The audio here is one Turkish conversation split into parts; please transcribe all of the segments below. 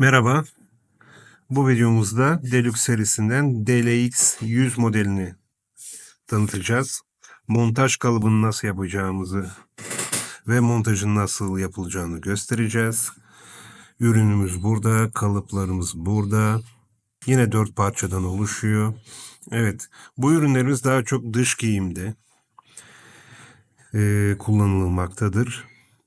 Merhaba. Bu videomuzda Deluxe serisinden DLX 100 modelini tanıtacağız. Montaj kalıbını nasıl yapacağımızı ve montajın nasıl yapılacağını göstereceğiz. Ürünümüz burada, kalıplarımız burada. Yine dört parçadan oluşuyor. Evet, bu ürünlerimiz daha çok dış giyimde eee, kullanılmaktadır.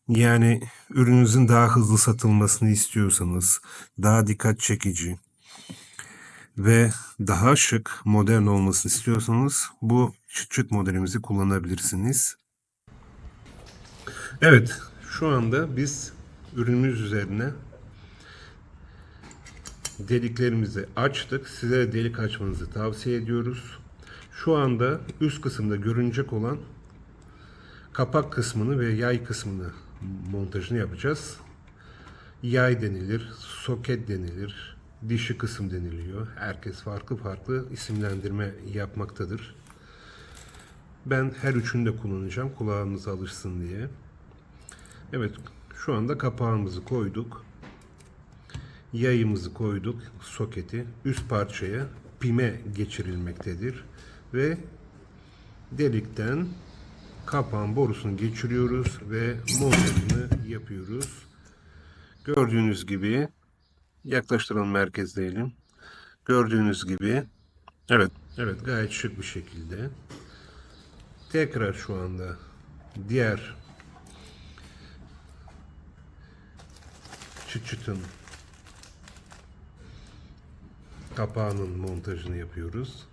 Yani ürününüzün daha hızlı satılmasını istiyorsanız, daha dikkat çekici ve daha şık, modern olmasını istiyorsanız bu çıt çıt modelimizi kullanabilirsiniz. Evet, şu anda biz ürünümüz üzerine deliklerimizi açtık. Size de delik açmanızı tavsiye ediyoruz. Şu anda üst kısımda görünecek olan kapak kısmını ve yay kısmını montajını yapacağız. Yay denilir, soket denilir, dişi kısım deniliyor. Herkes farklı farklı isimlendirme yapmaktadır. Ben her üçünü de kullanacağım kulağınız alışsın diye. Evet, şu anda kapağımızı koyduk. Yayımızı koyduk, soketi üst parçaya pime geçirilmektedir ve delikten kapağın borusunu geçiriyoruz ve montajını yapıyoruz. Gördüğünüz gibi yaklaştıralım merkezleyelim. Gördüğünüz gibi evet evet gayet şık bir şekilde. Tekrar şu anda diğer çıt çıtın kapağının montajını yapıyoruz.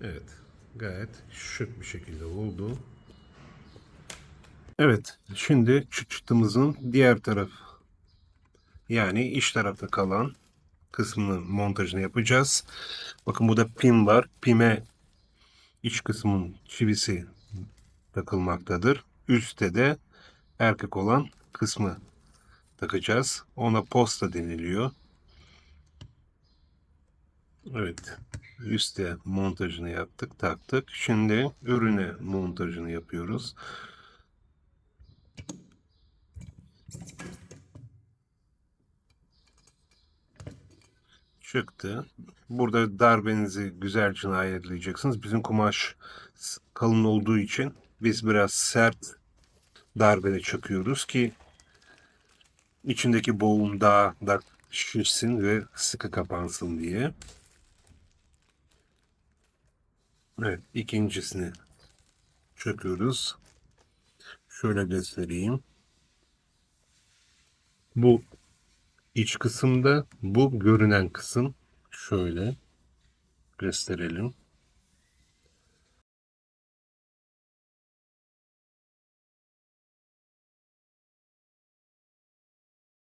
Evet, gayet şık bir şekilde oldu. Evet, şimdi çıt çıtımızın diğer taraf yani iç tarafta kalan kısmının montajını yapacağız. Bakın burada pim var. Pime iç kısmın çivisi takılmaktadır. Üstte de erkek olan kısmı takacağız. Ona posta deniliyor. Evet. Üste montajını yaptık, taktık. Şimdi ürüne montajını yapıyoruz. Çıktı. Burada darbenizi güzelce ayarlayacaksınız. Bizim kumaş kalın olduğu için biz biraz sert darbede çakıyoruz ki içindeki boğum daha da şişsin ve sıkı kapansın diye. Evet, ikincisini çöküyoruz. Şöyle göstereyim. Bu iç kısımda, bu görünen kısım şöyle gösterelim.